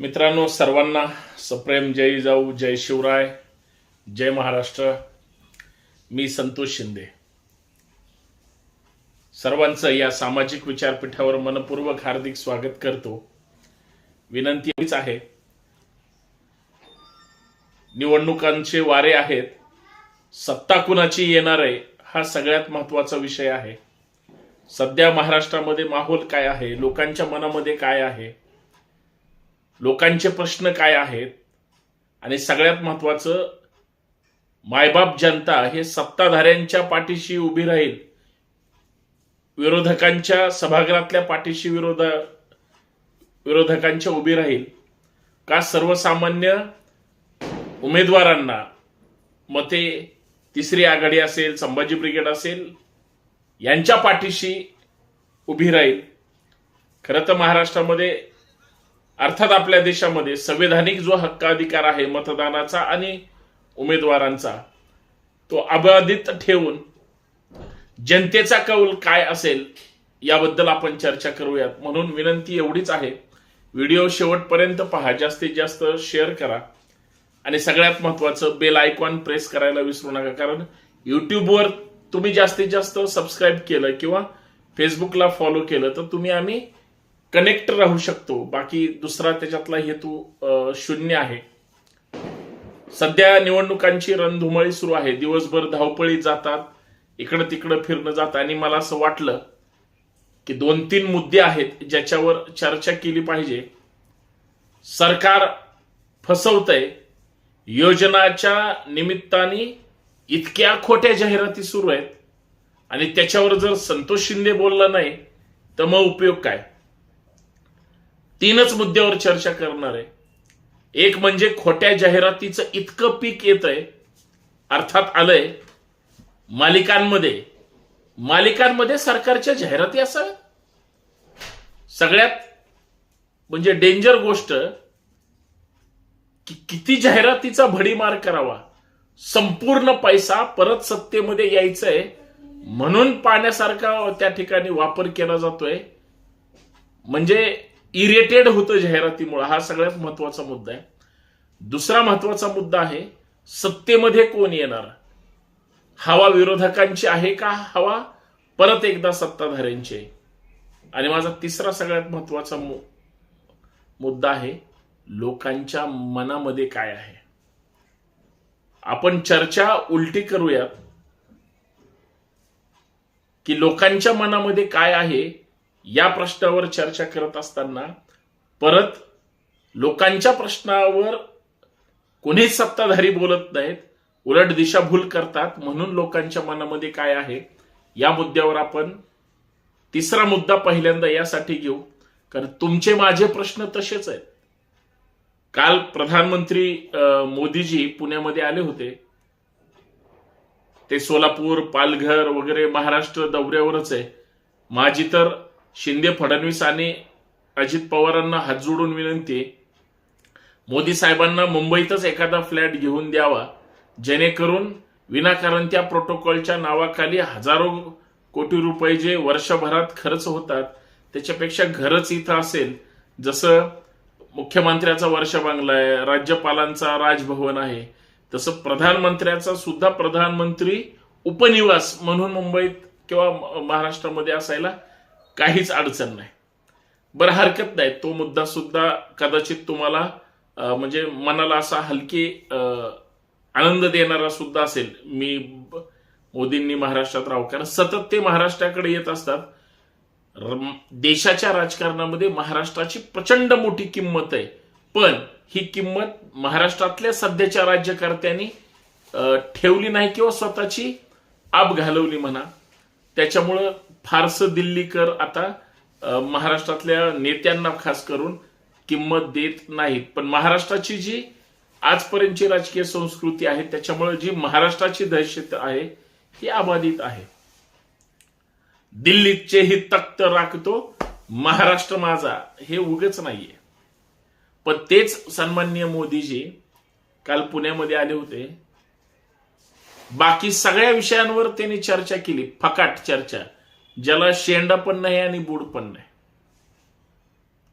मित्रांनो सर्वांना सप्रेम जय जाऊ जय शिवराय जय महाराष्ट्र. मी संतोष शिंदे. सर्वांचं या सामाजिक विचारपीठावर मनपूर्वक हार्दिक स्वागत करतो. विनंती आहे. निवडणुकांचे वारे आहेत. सत्ता कुणाची येणार आहे हा सगळ्यात महत्त्वाचा विषय आहे. सध्या महाराष्ट्रामध्ये माहोल काय आहे? लोकांच्या मनामध्ये काय आहे? लोकांचे प्रश्न काय आहेत आणि सगळ्यात महत्वाचं मायबाप जनता हे सत्ताधाऱ्यांच्या पाठीशी उभी राहील. विरोधकांच्या सभागृहातल्या पाठीशी विरोध विरोधकांच्या उभी राहील. का सर्वसामान्य उमेदवारांना मते तिसरी आघाडी असेल संभाजी ब्रिगेड असेल यांच्या पाठीशी उभी राहील. खरं तर महाराष्ट्रामध्ये अर्थात आपल्या देशामध्ये संवैधानिक जो हक्क अधिकार आहे मतदानाचा आणि उमेदवारांचा तो अबाधित ठेवून जनतेचा कौल काय असेल याबद्दल आपण चर्चा करूयात. म्हणून विनंती एवढीच आहे. व्हिडिओ शेवटपर्यंत पहा. जास्तीत जास्त शेअर करा. आणि सगळ्यात महत्वाचं बेल आयकॉन प्रेस करायला विसरू नका. कारण युट्यूबवर तुम्ही जास्तीत जास्त सबस्क्राईब केलं किंवा फेसबुकला फॉलो केलं तर तुम्ही आम्ही कनेक्ट राहू शकतो. बाकी दुसरा त्याच्यातला हेतू शून्य आहे. सध्या निवडणुकांची रणधुमाळी सुरू आहे. दिवसभर धावपळी जातात इकडं तिकडं फिरणं जात. आणि मला असं वाटलं की दोन तीन मुद्दे आहेत ज्याच्यावर चर्चा केली पाहिजे. सरकार फसवतंय. योजनाच्या निमित्ताने इतक्या खोट्या जाहिराती सुरू आहेत. आणि त्याच्यावर जर संतोष शिंदे बोलला नाही तर मग उपयोग काय? तीनच मुद्द्यावर चर्चा करणार आहे. एक म्हणजे खोट्या जाहिरातीचं इतकं पीक येत आहे अर्थात आलंय मालिकांमध्ये. मालिकांमध्ये सरकारच्या जाहिराती असाव्यात. सगळ्यात म्हणजे डेंजर गोष्ट की किती जाहिरातीचा भडीमार करावा. संपूर्ण पैसा परत सत्तेमध्ये यायचंय म्हणून पाण्यासारखा त्या ठिकाणी वापर केला जातोय. म्हणजे इरिटेड होतं जाहिरातीमुळे. हा सगळ्यात महत्त्वाचा मुद्दा आहे. दुसरा महत्त्वाचा मुद्दा आहे सत्तेमध्ये कोण येणार? हवा विरोधकांची आहे का हवा? परत एकदा सत्ताधाऱ्यांची आहे? आणि माझा तिसरा सगळ्यात महत्त्वाचा मु- मुद्दा आहे लोकांच्या मनामध्ये काय आहे? आपण चर्चा उलटी करूयात की लोकांच्या मनामध्ये काय आहे या प्रश्नावर चर्चा करत असताना परत लोकांच्या प्रश्नावर कोणीच सत्ताधारी बोलत नाहीत उलट दिशाभूल करतात. म्हणून लोकांच्या मनामध्ये काय आहे? या मुद्द्यावर आपण तिसरा मुद्दा पहिल्यांदा यासाठी घेऊ. कारण तुमचे माझे प्रश्न तसेच आहेत. काल प्रधानमंत्री मोदीजी पुण्यामध्ये आले होते. ते सोलापूर पालघर वगैरे महाराष्ट्र दौऱ्यावरच आहे. माझी तर शिंदे फडणवीस आणि अजित पवारांना हात जोडून विनंती मोदी साहेबांना मुंबईतच एखादा फ्लॅट घेऊन द्यावा जेणेकरून विनाकारण त्या प्रोटोकॉलच्या नावाखाली हजारो कोटी रुपये जे वर्षभरात खर्च होतात त्याच्यापेक्षा घरच इथं असेल. जसं मुख्यमंत्र्याचा वर्ष बंगला आहे राज्यपालांचा राजभवन आहे तसं प्रधानमंत्र्याचा सुद्धा प्रधानमंत्री उपनिवास म्हणून मुंबईत किंवा महाराष्ट्रामध्ये असायला काहीच अडचण नाही. बरं हरकत नाही. तो मुद्दा सुद्धा कदाचित तुम्हाला म्हणजे मनाला असा हलकी आनंद देणारा सुद्धा असेल. मी मोदींनी महाराष्ट्रात राहू कारण सतत ते महाराष्ट्राकडे येत असतात. रम- देशाच्या राजकारणामध्ये महाराष्ट्राची प्रचंड मोठी किंमत आहे. पण ही किंमत महाराष्ट्रातल्या सध्याच्या राज्यकर्त्यांनी ठेवली नाही किंवा स्वतःची आप घालवली म्हणा. त्याच्यामुळं फारसं दिल्लीकर आता महाराष्ट्रातल्या नेत्यांना खास करून किंमत देत नाहीत. पण महाराष्ट्राची जी आजपर्यंतची राजकीय संस्कृती आहे त्याच्यामुळे जी महाराष्ट्राची दहशत आहे ती अबाधित आहे. दिल्लीचे ही तख्त राखतो महाराष्ट्र माझा हे उगच नाहीये. पण तेच सन्माननीय मोदीजी काल पुण्यामध्ये आले होते. बाकी सगळ्या विषयांवर त्यांनी चर्चा केली फकाट चर्चा. ज्याला शेंडा पण नाही आणि बूड पण नाही.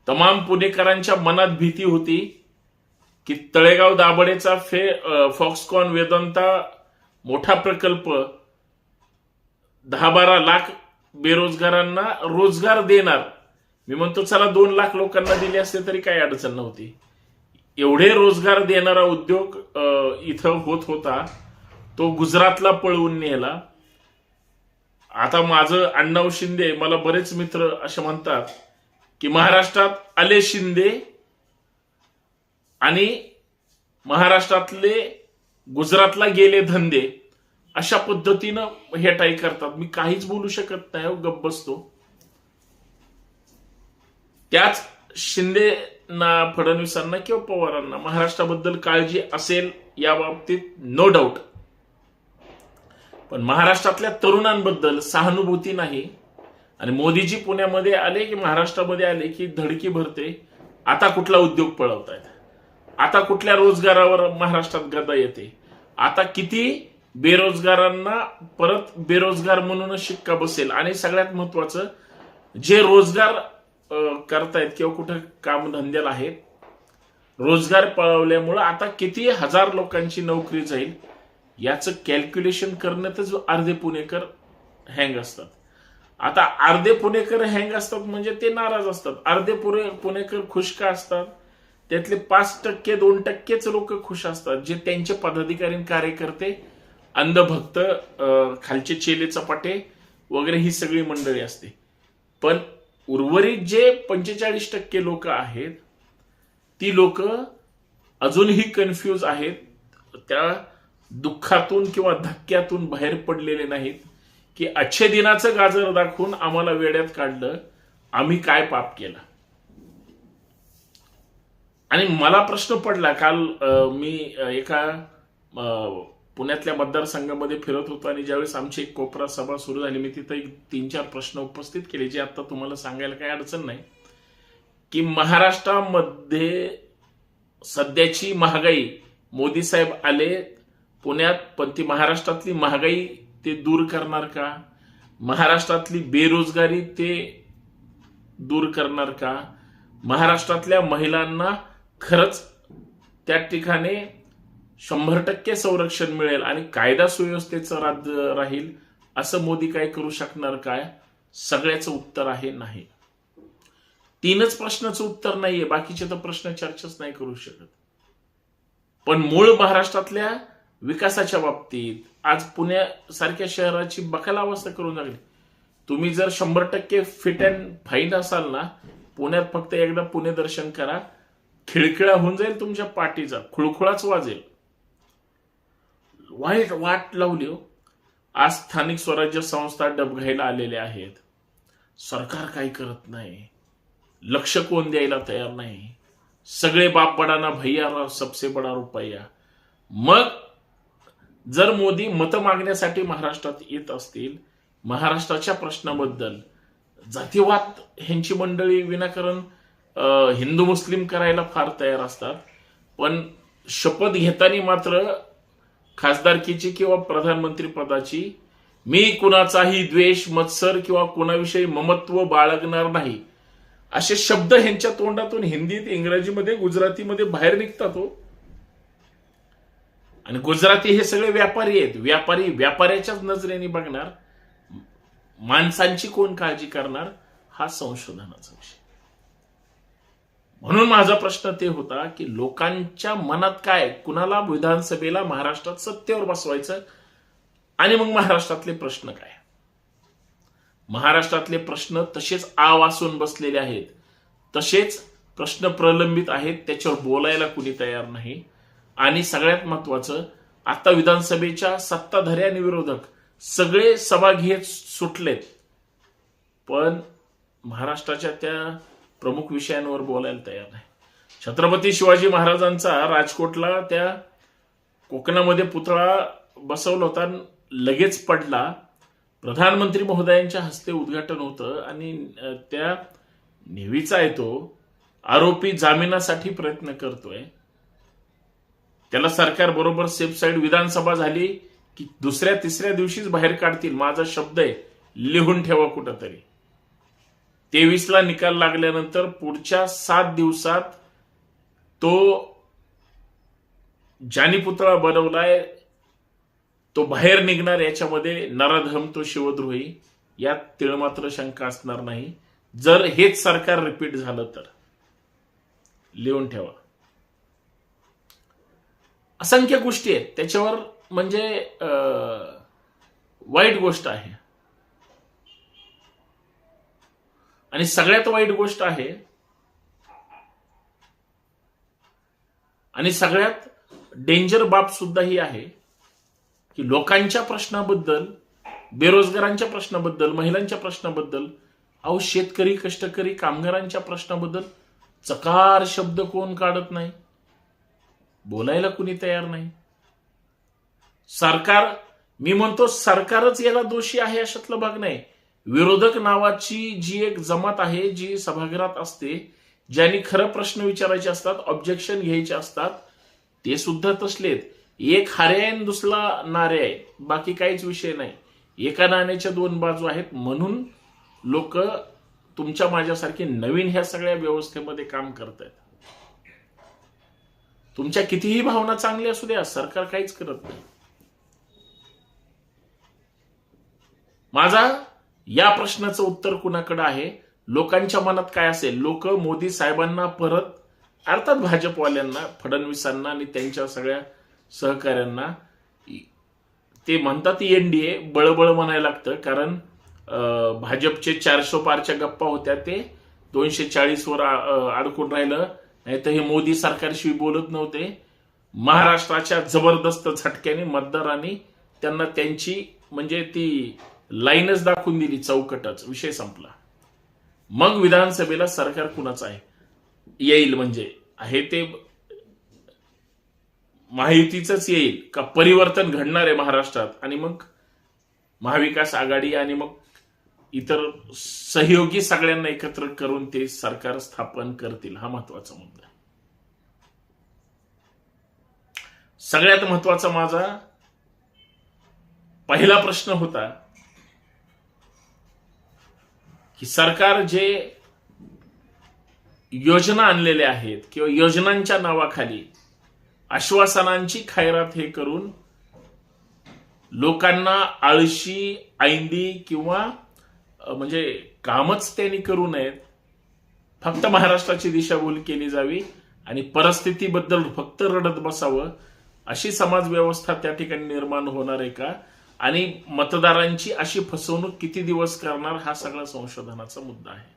तमाम पुणेकरांच्या मनात भीती होती की तळेगाव दाभडेचा फे फॉक्सकॉन वेदांता मोठा प्रकल्प दहा बारा लाख बेरोजगारांना रोजगार देणार. मी म्हणतो चला दोन लाख लोकांना दिले असते तरी काही अडचण नव्हती. एवढे रोजगार देणारा उद्योग इथं होत होता तो गुजरातला पळवून नेला. आता माझं अण्णाव शिंदे मला बरेच मित्र असे म्हणतात की महाराष्ट्रात आले शिंदे आणि महाराष्ट्रातले गुजरातला गेले धंदे अशा पद्धतीनं हे टाई करतात. मी काहीच बोलू शकत नाही हो, गप्प बसतो. त्याच शिंदेना फडणवीसांना किंवा पवारांना महाराष्ट्राबद्दल काळजी असेल या बाबतीत नो डाऊट पण महाराष्ट्रातल्या तरुणांबद्दल सहानुभूती नाही. आणि मोदीजी पुण्यामध्ये आले की महाराष्ट्रामध्ये आले की धडकी भरते. आता कुठला उद्योग पळवतायत? आता कुठल्या रोजगारावर महाराष्ट्रात गदा येते? आता किती बेरोजगारांना परत बेरोजगार म्हणूनच शिक्का बसेल? आणि सगळ्यात महत्वाचं जे रोजगार करतायत किंवा कुठं कामधंद्याला आहेत रोजगार पळवल्यामुळं आता किती हजार लोकांची नोकरी जाईल? याचं कॅल्क्युलेशन करण्यातच अर्धे पुणेकर हँग असतात. आता अर्धे पुणेकर हँग असतात म्हणजे ते नाराज असतात. अर्धे पुणे पुणेकर खुश का असतात. त्यातले पाच टक्के दोन टक्केच लोक खुश असतात जे त्यांचे पदाधिकारी कार्यकर्ते अंधभक्त खालचे चेले चपाटे वगैरे ही सगळी मंडळी असते. पण उर्वरित जे पंचेचाळीस टक्के लोक आहेत ती लोक अजूनही कन्फ्यूज आहेत. त्या दुःखातून किंवा धक्क्यातून बाहेर पडलेले नाहीत की अच्छे दिनाचं गाजर दाखवून आम्हाला वेड्यात काढलं आम्ही काय पाप केला? आणि मला प्रश्न पडला काल मी एका पुण्यातल्या मतदारसंघामध्ये फिरत होतो आणि ज्यावेळेस आमची एक कोपरा सभा सुरू झाली मी तिथं एक तीन चार प्रश्न उपस्थित केले जे आता तुम्हाला सांगायला काही अडचण नाही. की महाराष्ट्रामध्ये सध्याची महागाई मोदी साहेब आले पुण्यात पण ती महाराष्ट्रातली महागाई ते दूर करणार का? महाराष्ट्रातली बेरोजगारी ते दूर करणार का? महाराष्ट्रातल्या महिलांना खरंच त्या ठिकाणी शंभर टक्के संरक्षण मिळेल आणि कायदा सुव्यवस्थेचं राज्य राहील असं मोदी काय करू शकणार काय? सगळ्याचं उत्तर आहे नाही. तीनच प्रश्नाचं उत्तर नाहीये बाकीचे तर प्रश्न चर्चाच नाही करू शकत. पण मूळ महाराष्ट्रातल्या विकासाच्या बाबतीत आज पुण्यासारख्या शहराची बकाल अवस्था करून लागली तुम्ही जर शंभर टक्के फिट अँड फाईन असाल ना पुण्यात फक्त एकदा पुणे दर्शन करा खिळखिळा होऊन जाईल तुमच्या पाठीचा खुळखुळाच वाजेल. वाईट वाट लावली हो. आज स्थानिक स्वराज्य संस्था डबघाईला आलेल्या आहेत. सरकार काही करत नाही. लक्ष कोण द्यायला तयार नाही. सगळे बाप बडाना भैया सबसे बडा रुपया. मग जर मोदी मतं मागण्यासाठी महाराष्ट्रात येत असतील महाराष्ट्राच्या प्रश्नाबद्दल जातीवाद ह्यांची मंडळी विनाकारण हिंदू मुस्लिम करायला फार तयार असतात. पण शपथ घेताना मात्र खासदारकीची किंवा प्रधानमंत्री पदाची मी कुणाचाही द्वेष मत्सर किंवा कुणाविषयी ममत्व बाळगणार नाही. असे शब्द ह्यांच्या तोंडातून हिंदीत इंग्रजीमध्ये गुजरातीमध्ये बाहेर निघतात हो. आणि गुजराती हे सगळे व्यापारी आहेत. व्यापारी व्यापाऱ्याच्याच नजरेने बघणार माणसांची कोण काळजी करणार हा संशोधनाचा विषय. म्हणून माझा प्रश्न ते होता की लोकांच्या मनात काय कुणाला विधानसभेला महाराष्ट्रात सत्तेवर बसवायचं आणि मग महाराष्ट्रातले प्रश्न काय? महाराष्ट्रातले प्रश्न तसेच आवासून बसलेले आहेत. तसेच प्रश्न प्रलंबित आहेत. त्याच्यावर बोलायला कुणी तयार नाही. आणि सगळ्यात महत्वाचं आता विधानसभेच्या सत्ताधारी आणि विरोधक सगळे सभा घेत सुटलेत. पण महाराष्ट्राच्या त्या प्रमुख विषयांवर बोलायला तयार नाही. छत्रपती शिवाजी महाराजांचा राजकोटला त्या कोकणामध्ये पुतळा बसवला होता लगेच पडला. प्रधानमंत्री महोदयांच्या हस्ते उद्घाटन होतं आणि त्या नेव्हीचा येतो आरोपी जामिनासाठी प्रयत्न करतोय. त्याला सरकार बरोबर सेफ साईड विधानसभा झाली की दुसऱ्या तिसऱ्या दिवशीच बाहेर काढतील. माझा शब्द आहे लिहून ठेवा कुठंतरी. तेवीसला निकाल लागल्यानंतर पुढच्या सात दिवसात तो ज्यानी पुतळा बनवलाय तो बाहेर निघणार याच्यामध्ये नराधम तो शिवद्रोही यात तिळमात्र शंका असणार नाही. जर हेच सरकार रिपीट झालं तर. लिहून ठेवा. असंख्य गोष्टी आहेत. त्याच्यावर म्हणजे वाईट गोष्ट आहे. आणि सगळ्यात वाईट गोष्ट आहे आणि सगळ्यात डेंजर बाब सुद्धा ही आहे की लोकांच्या प्रश्नाबद्दल बेरोजगारांच्या प्रश्नाबद्दल महिलांच्या प्रश्नाबद्दल अहो शेतकरी कष्टकरी कामगारांच्या प्रश्नाबद्दल चकार शब्द कोण काढत नाही? बोलायला कुणी तयार नाही. सरकार मी म्हणतो सरकारच याला दोषी आहे अशातलं भाग नाही. विरोधक नावाची जी एक जमात आहे जी सभागृहात असते ज्यांनी खरं प्रश्न विचारायचे असतात ऑब्जेक्शन घ्यायचे असतात ते सुद्धा तसलेत. एक हारे आहे आणि दुसरा नारे आहे. बाकी काहीच विषय नाही. एका नाण्याच्या दोन बाजू आहेत. म्हणून लोक तुमच्या माझ्यासारखे नवीन ह्या सगळ्या व्यवस्थेमध्ये काम करत आहेत तुमच्या कितीही भावना चांगल्या असू द्या सरकार काहीच करत नाही. माझा या प्रश्नाचं उत्तर कुणाकडे आहे? लोकांच्या मनात काय असेल? लोक मोदी साहेबांना परत अर्थात भाजपवाल्यांना फडणवीसांना आणि त्यांच्या सगळ्या सहकाऱ्यांना ते म्हणतात एनडीए बळबळ म्हणायला लागतं. कारण भाजपचे चारशे पारच्या गप्पा होत्या ते दोनशे चाळीस वर अडकून राहिलं. नाही तर हे मोदी सरकारशिवाय बोलत नव्हते. महाराष्ट्राच्या जबरदस्त झटक्याने मतदारांनी त्यांना त्यांची म्हणजे ती लाईनच दाखवून दिली चौकटच. विषय संपला. मग विधानसभेला सरकार कुणाचं आहे? येईल म्हणजे. आहे ते माहितीच येईल. का परिवर्तन घडणार आहे महाराष्ट्रात? आणि मग महाविकास आघाडी आणि मग इतर सहयोगी सगळ्यांना एकत्र करून ते सरकार स्थापन करतील हा महत्त्वाचा मुद्दा सगळ्यात महत्त्वाचा माझा पहिला प्रश्न होता की सरकार जे योजना आणलेल्या आहेत किंवा योजनांच्या नावाखाली आश्वासनांची खैरात हे करून लोकांना आळशी ऐंदी किंवा म्हणजे कामच त्यांनी करू नयेत. फक्त महाराष्ट्राची दिशाभूल केली जावी आणि परिस्थितीबद्दल फक्त रडत बसावं अशी समाज व्यवस्था त्या ठिकाणी निर्माण होणार आहे का? आणि मतदारांची अशी फसवणूक किती दिवस करणार हा सगळा संशोधनाचा मुद्दा आहे.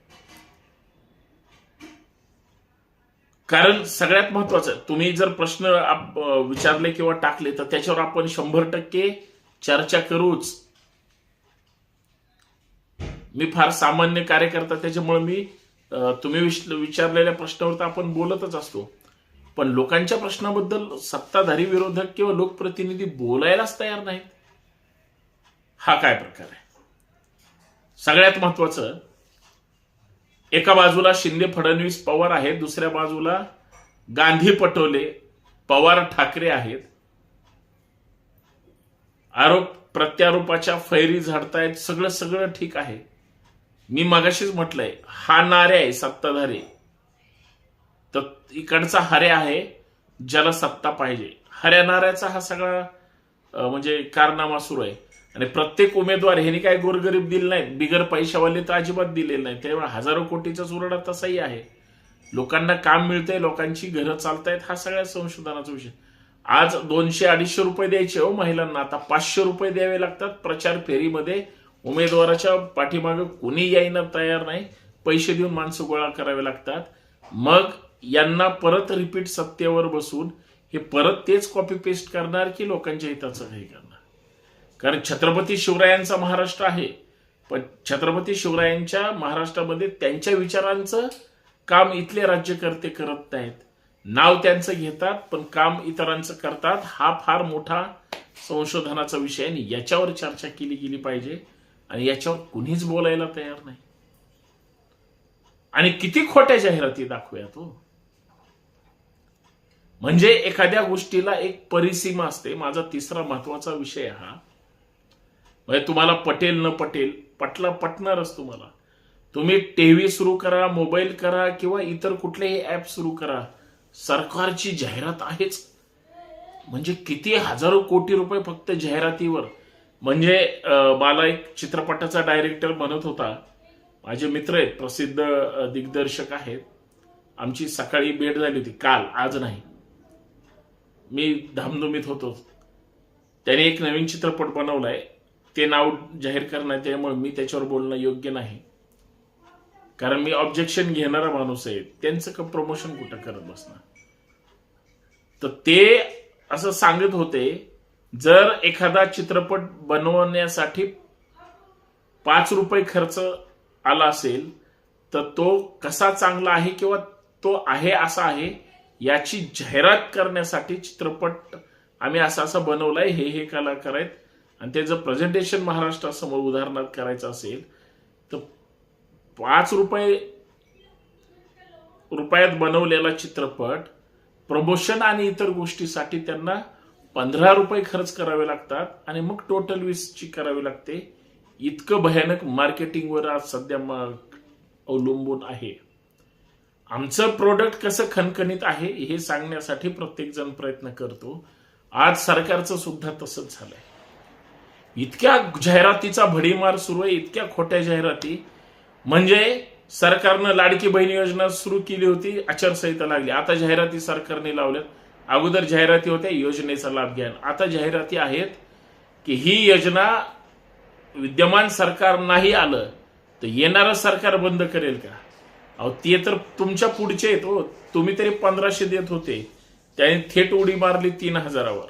कारण सगळ्यात महत्वाचं तुम्ही जर प्रश्न विचारले किंवा टाकले तर त्याच्यावर आपण शंभर टक्के चर्चा करूच. मी फार सामान्य कार्यकर्ता त्याच्यामुळे मी तुम्ही विचारलेल्या प्रश्नावर तर आपण बोलतच असतो. पण लोकांच्या प्रश्नाबद्दल सत्ताधारी विरोधक किंवा लोकप्रतिनिधी बोलायलाच तयार नाहीत. हा काय प्रकार आहे? सगळ्यात महत्वाचं एका बाजूला शिंदे फडणवीस पवार आहेत दुसऱ्या बाजूला गांधी पटोले पवार ठाकरे आहेत. आरोप प्रत्यारोपाच्या फैरी झाडतायत सगळं सगळं ठीक आहे. मी मगाशीच म्हटलंय हा नारे आहे सत्ताधारी. तर इकडचा हरे आहे ज्याला सत्ता पाहिजे. हऱ्या नाऱ्याचा हा सगळा म्हणजे कारनामा सुरू आहे. आणि प्रत्येक उमेदवार ह्याने काय गोरगरीब दिले नाहीत बिगर पैशावाले तर अजिबात दिलेले नाही त्यामुळे हजारो कोटीचा चुरडा तसाही आहे. लोकांना काम मिळतंय लोकांची घरं चालतायत हा सगळ्या संशोधनाचा विषय. आज दोनशे अडीचशे रुपये द्यायचे हो महिलांना आता पाचशे रुपये द्यावे लागतात प्रचार फेरीमध्ये. उमेदवाराच्या पाठीमागे कुणी यायला तयार नाही पैसे देऊन माणसं गोळा करावे लागतात. मग यांना परत रिपीट सत्तेवर बसून हे परत तेच कॉपी पेस्ट करणार की लोकांच्या हिताचं हे करणार? कारण छत्रपती शिवरायांचा महाराष्ट्र आहे. पण छत्रपती शिवरायांच्या महाराष्ट्रामध्ये त्यांच्या विचारांचं काम इथले राज्यकर्ते करत नाहीत. नाव त्यांचं घेतात पण काम इतरांचं करतात. हा फार मोठा संशोधनाचा विषय आणि याच्यावर चर्चा केली गेली पाहिजे. आणि याच्यावर कुणीच बोलायला तयार नाही. आणि किती खोट्या जाहिराती दाखवूया तो हो. म्हणजे एखाद्या गोष्टीला एक परिसीमा असते. माझा तिसरा महत्त्वाचा विषय हा. म्हणजे तुम्हाला पटेल न पटेल पटला पटणारच तुम्हाला. तुम्ही टीव्ही सुरू करा मोबाईल करा किंवा इतर कुठलेही ऍप सुरू करा. सरकारची जाहिरात आहेच. म्हणजे किती हजारो कोटी रुपये फक्त जाहिरातीवर. म्हणजे मला एक चित्रपटाचा डायरेक्टर म्हणत होता. माझे मित्र आहेत प्रसिद्ध दिग्दर्शक आहेत. आमची सकाळी भेट झाली होती काल आज नाही. मी धामधुमीत होतो. त्याने एक नवीन चित्रपट बनवलाय. ते नाव जाहीर करण्यात त्यामुळे मी त्याच्यावर बोलणं योग्य नाही. कारण मी ऑब्जेक्शन घेणारा माणूस आहे. त्यांचं का प्रमोशन कुठं करत बसणार? तर ते असं सांगत होते जर एखादा चित्रपट बनवण्यासाठी पाच रुपये खर्च आला असेल तर तो कसा चांगला आहे किंवा तो आहे असा आहे याची जाहिरात करण्यासाठी चित्रपट आम्ही असा असा बनवलाय हे हे कलाकार आहेत. आणि त्याचं प्रेझेंटेशन महाराष्ट्रासमोर उदाहरणार्थ करायचं असेल तर पाच रुपये रुपयात बनवलेला चित्रपट प्रमोशन आणि इतर गोष्टीसाठी त्यांना पंधरा रुपये खर्च करावे लागतात आणि मग टोटल वीसची करावी लागते. इतकं भयानक मार्केटिंगवर आज सध्या अवलंबून आहे. आमचं प्रोडक्ट कसं खणखणीत आहे हे सांगण्यासाठी प्रत्येकजण प्रयत्न करतो. आज सरकारचं सुद्धा तसंच झालंय. इतक्या जाहिरातीचा भडीमार सुरू आहे इतक्या खोट्या जाहिराती. म्हणजे सरकारनं लाडकी बहीण योजना सुरू केली होती आचारसंहिता लागली. आता जाहिराती सरकारने लावल्यात. अगोदर जाहिराती होत्या योजनेचा लाभ घ्या. आता जाहिराती आहेत की ही योजना विद्यमान सरकार नाही आलं तर येणारं सरकार बंद करेल का? अहो ते तर तुमच्या पुढचे आहेत हो. तुम्ही तरी पंधराशे देत होते. त्याने थेट उडी मारली तीन हजारावर.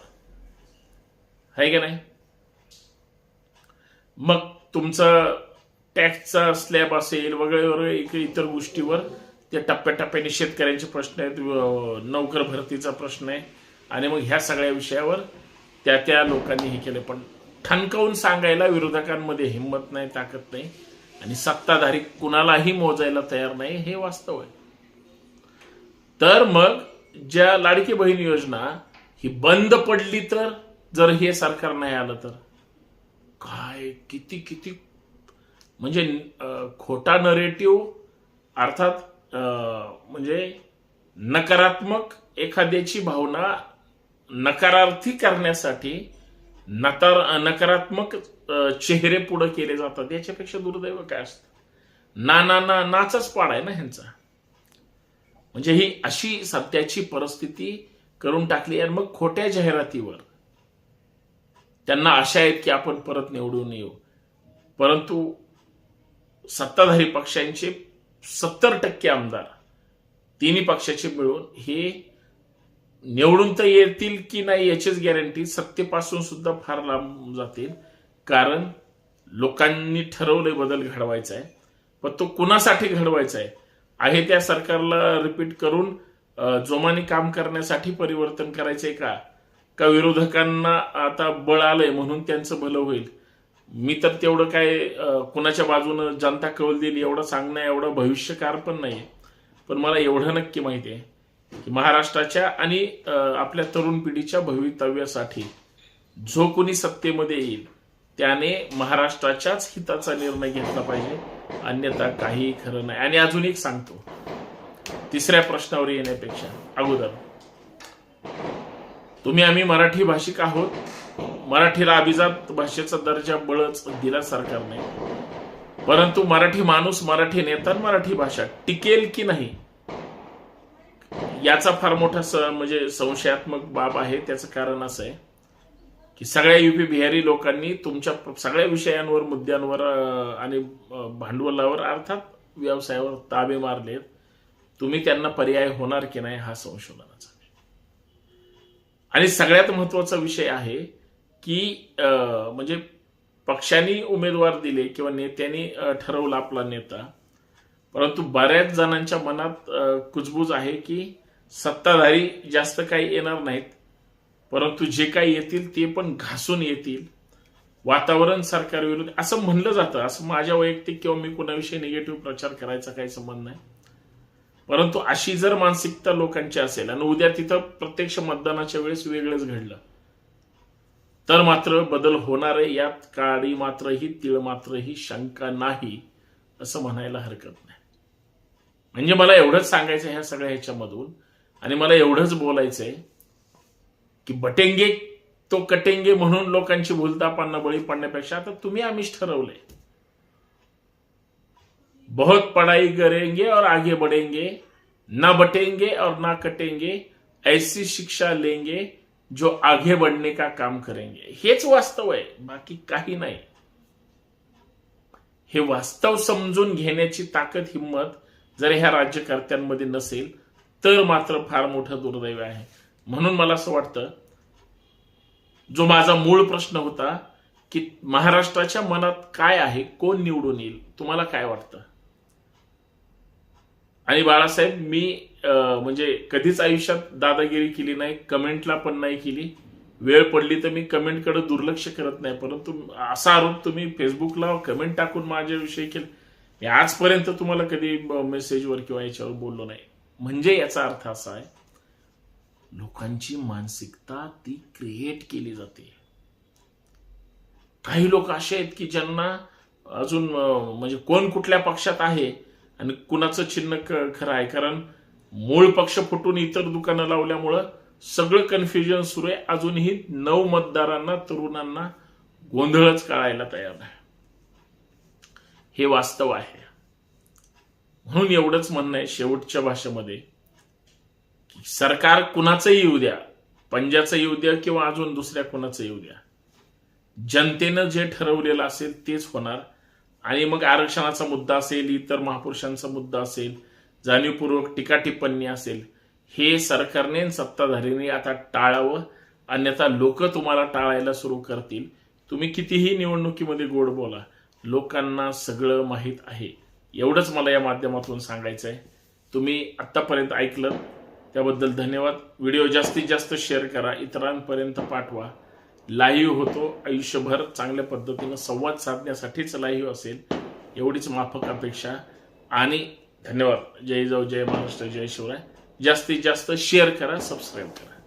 आहे का नाही? मग तुमचं टॅक्सचा स्लॅब असेल वगैरे वगैरे इतर गोष्टीवर ते टप्प्याटप्प्याने शेतकऱ्यांचे प्रश्न आहेत नोकर भरतीचा प्रश्न आहे. आणि मग ह्या सगळ्या विषयावर त्या त्या लोकांनी हे केलं. पण ठणकावून सांगायला विरोधकांमध्ये हिंमत नाही ताकद नाही. आणि सत्ताधारी कुणालाही मोजायला तयार नाही हे वास्तव आहे. तर मग ज्या लाडकी बहीण योजना ही बंद पडली तर जर हे सरकार नाही आलं तर? काय? किती किती? म्हणजे खोटा नरेटिव्ह अर्थात म्हणजे नकारात्मक एखाद्याची भावना नकारार्थी करण्यासाठी नकार नकारात्मक चेहरे पुढे केले जातात. याच्यापेक्षा दुर्दैव काय असतं? ना ना ना नाचच आहे ना ह्यांचा. म्हणजे ही अशी सत्याची परिस्थिती करून टाकली आणि मग खोट्या जाहिरातीवर त्यांना आशा आहेत की आपण परत निवडून येऊ. परंतु सत्ताधारी पक्षांचे सत्तर टक्के आमदार. तिन्ही पक्षाचे मिळून हे निवडून तर येतील की नाही याचीच गॅरंटी सत्तेपासून सुद्धा फार लांब जातील. कारण लोकांनी ठरवले बदल घडवायचा आहे. पण तो कुणासाठी घडवायचा आहे? आहे त्या सरकारला रिपीट करून जोमाने काम करण्यासाठी परिवर्तन करायचंय का? का विरोधकांना आता बळ आलंय म्हणून त्यांचं भलं होईल? मी तर तेवढं काय कुणाच्या बाजूनं जनता कौल देईल एवढं सांगणं एवढं भविष्यकार पण नाही पण मला एवढं नक्की माहिती आहे की महाराष्ट्राच्या आणि आपल्या तरुण पिढीच्या भवितव्यासाठी जो कोणी सत्तेमध्ये येईल त्याने महाराष्ट्राच्याच हिताचा निर्णय घेतला पाहिजे. अन्यथा काही खरं नाही. आणि अजून एक सांगतो. तिसऱ्या प्रश्नावर येण्यापेक्षा अगोदर. तुम्ही आम्ही मराठी भाषिक आहोत. मराठीला अभिजात भाषेचा दर्जा बळच दिला सरकारने. परंतु मराठी माणूस मराठी नेता मराठी भाषा टिकेल की नाही याचा फार मोठा स म्हणजे संशयात्मक बाब आहे. त्याचं कारण असं आहे की सगळ्या युपी बिहारी लोकांनी तुमच्या सगळ्या विषयांवर मुद्द्यांवर आणि भांडवलावर अर्थात व्यवसायावर ताबे मारलेत. तुम्ही त्यांना पर्याय होणार की नाही हा संशोधनाचा. आणि सगळ्यात महत्त्वाचा विषय आहे की म्हणजे पक्षांनी उमेदवार दिले किंवा नेत्यांनी ठरवला आपला नेता. परंतु बऱ्याच जणांच्या मनात कुजबूज आहे की सत्ताधारी जास्त काही येणार नाहीत. परंतु जे काही येतील ते पण घासून येतील. वातावरण सरकार विरुद्ध असं म्हणलं जातं. असं माझ्या वैयक्तिक किंवा मी कुणाविषयी निगेटिव्ह प्रचार करायचा काही संबंध नाही. परंतु अशी जर मानसिकता लोकांची असेल आणि उद्या तिथं प्रत्यक्ष मतदानाच्या वेळेस वेगळंच घडलं. तर मात्र बदल होणार आहे यात काळी मात्र ही तिळ मात्र ही शंका नाही असं म्हणायला हरकत नाही. म्हणजे मला एवढंच सांगायचं ह्या सगळ्या ह्याच्यामधून आणि मला एवढंच बोलायचंय की बटेंगे तो कटेंगे म्हणून लोकांची भूलतापांना बळी पडण्यापेक्षा आता तुम्ही आम्हीच ठरवलंय. बहुत पढ़ाई करेंगे और आगे बढ़ेंगे ना बटेंगे और ना कटेंगे ऐसी शिक्षा लेंगे जो आगे बढ़ने का काम करेंगे। हेच वास्तव आहे बाकी काही नाही. हे वास्तव समजून घेण्याची ताकद हिंमत जर ह्या राज्यकर्त्यांमध्ये नसेल तर मात्र फार मोठं दुर्दैव आहे. म्हणून मला असं वाटतं जो माझा मूळ प्रश्न होता की महाराष्ट्राच्या मनात काय आहे कोण निवडून येईल तुम्हाला काय वाटतं? आणि बाळासाहेब मी म्हणजे कधीच आयुष्यात दादागिरी केली नाही कमेंटला पण नाही केली. वेळ पडली तर मी कमेंटकडे दुर्लक्ष करत नाही परंतु असा आरोप तुम्ही फेसबुकला कमेंट टाकून माझ्याविषयी केला. मी आजपर्यंत तुम्हाला कधी मेसेजवर किंवा याच्यावर बोललो नाही. म्हणजे याचा अर्थ असा आहे लोकांची मानसिकता ती क्रिएट केली जाते. काही लोक असे आहेत की ज्यांना अजून म्हणजे कोण कुठल्या पक्षात आहे आणि कुणाचं चिन्ह खरं आहे. कारण मूळ पक्ष फुटून इतर दुकानं लावल्यामुळं सगळं कन्फ्युजन सुरू आहे. अजूनही नऊ मतदारांना तरुणांना गोंधळच काढायला तयार नाही. हे वास्तव आहे. म्हणून एवढंच म्हणणं आहे शेवटच्या भाषेमध्ये सरकार कुणाचंही येऊ द्या. पंजाचं येऊ द्या किंवा अजून दुसऱ्या कुणाचं येऊ द्या. जनतेनं जे ठरवलेलं असेल तेच होणार. आणि मग आरक्षणाचा मुद्दा असेल इतर महापुरुषांचा मुद्दा असेल जाणीवपूर्वक टीका टिप्पणी असेल हे सरकारने सत्ताधारीने आता टाळावं. अन्यथा लोक तुम्हाला टाळायला सुरू करतील. तुम्ही कितीही निवडणुकीमध्ये गोड बोला लोकांना सगळं माहीत आहे. एवढंच मला या माध्यमातून सांगायचं आहे तुम्ही आत्तापर्यंत ऐकलं त्याबद्दल धन्यवाद. व्हिडिओ जास्तीत जास्त शेअर करा इतरांपर्यंत पाठवा. लाईव्ह होतो आयुष्यभर चांगल्या पद्धतीनं संवाद साधण्यासाठीच लाईव्ह असेल एवढीच माफक अपेक्षा. आणि धन्यवाद. जय जाऊ जय महाराष्ट्र जय शिवराय. जास्तीत जास्त शेअर करा सबस्क्राईब करा.